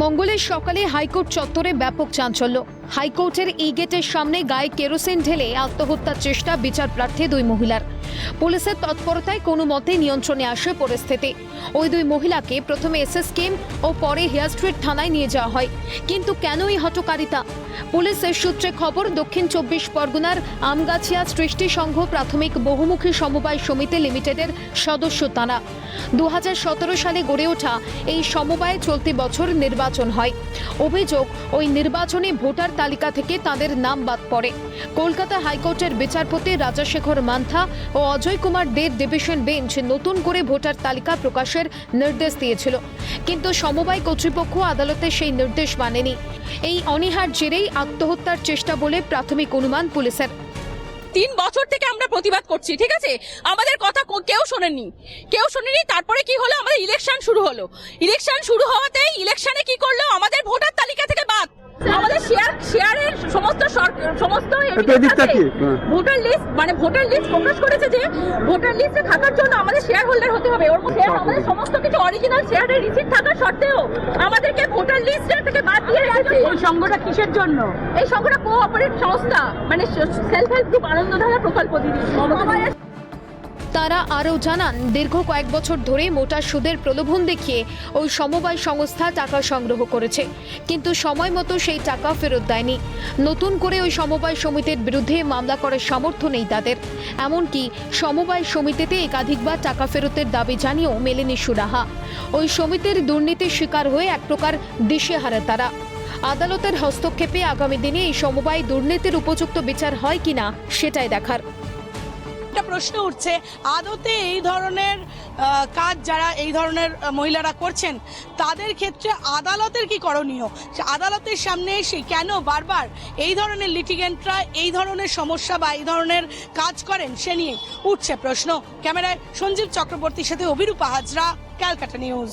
মঙ্গলের সকালে হাইকোর্ট চত্বরে ব্যাপক চাঞ্চল্য। হাইকোর্টের এই গেটের সামনে গায়ে কেরোসিন ঢেলে আত্মহত্যার চেষ্টা বিচার প্রার্থী দুই মহিলার। পুলিশের তৎপরতায় কোনো মতে নিয়ন্ত্রণে আসে পরিস্থিতি। ওই দুই মহিলাকে প্রথমে এসএসকেএম ও পরে হেয়ার স্ট্রিট থানায় নিয়ে যাওয়া হয়। কিন্তু কেন এই হটকারিতা পুলিশের সূত্রে খবর, দক্ষিণ চব্বিশ পরগনার আমগাছিয়া সৃষ্টি সংঘ প্রাথমিক বহুমুখী সমবায় সমিতি লিমিটেডের সদস্য তারা। দু হাজার সতেরো সালে গড়ে ওঠা এই সমবায়ে চলতি বছর নির্বাচন হয়। অভিযোগ, ওই নির্বাচনে ভোটার তালিকা থেকে তাদের নাম বাদ পড়ে। কলকাতা হাইকোর্টের বিচারপতি রাজাশেখর মান্থা ও অজয় কুমার দের ডিভিশন বেঞ্চ নতুন করে ভোটার তালিকা প্রকাশের নির্দেশ দিয়েছিল। কিন্তু সমবায় কর্তৃপক্ষ আদালতে সেই নির্দেশ মানেনি। এই অনীহার জেরেই আত্মহত্যার চেষ্টা বলে প্রাথমিক অনুমান পুলিশের। তিন বছর থেকে আমরা প্রতিবাদ করছি ঠিক আছে? আমাদের কথা কেউ শোনেনি কেউ শোনেনি তারপরে কি হলো? আমাদের ইলেকশন শুরু হলো। ইলেকশন শুরু হওয়াতেই ইলেকশনে কি করল? আমাদের ভোটার তালিকা থেকে বাদ। আমাদের শেয়ার শেয়ারের সমস্ত সমস্ত? হ্যাঁ। ভোটার লিস্ট মানে ভোটার লিস্ট প্রকাশ করেছে যে ভোটার লিস্টে থাকার জন্য আমাদের শেয়ার হোল্ডার হতে হবে। ওর মধ্যে আমাদের সমস্ত কিছু অরিজিনাল শেয়ারের রিসিপ্ট থাকা সত্ত্বেও আমাদেরকে ভোটার লিস্টের থেকে বাদ দিয়ে রেখেছে ওই সংঘটা কিসের জন্য? এই সংঘটা কোঅপারেটিভ সংস্থা মানে সেলফ হেল্প গ্রুপ আনন্দধারা প্রকল্প দিদি। তারা আরও জানান, দীর্ঘ কয়েক বছর ধরে মোটা সুদের প্রলোভন দেখিয়ে ওই সমবায় সংস্থা টাকা সংগ্রহ করেছে। কিন্তু সময় মতো সেই টাকা ফেরত দেয়নি। নতুন করে ওই সমবায় সমিতির বিরুদ্ধে মামলা করার সামর্থ্য নেই তাদের। এমনকি সমবায় সমিতিতে একাধিকবার টাকা ফেরতের দাবি জানিয়েও মেলেনি সুরাহা। ওই সমিতির দুর্নীতির শিকার হয়ে এক প্রকার দিশেহারা তারা। আদালতের হস্তক্ষেপে আগামী দিনে এই সমবায় দুর্নীতির উপযুক্ত বিচার হয় কিনা, সেটাই দেখার। প্রশ্ন উঠছে, আদতে এই ধরনের কাজ যারা এই ধরনের মহিলারা করছেন, তাদের ক্ষেত্রে আদালতের কি করণীয়? আদালতের সামনে এসে কেন বারবার এই ধরনের লিটিগেন্টরা এই ধরনের সমস্যা বা এই ধরনের কাজ করেন, সে নিয়ে উঠছে প্রশ্ন। ক্যামেরায় সঞ্জীব চক্রবর্তীর সাথে অভিরূপা হাজরা, ক্যালকাটা নিউজ।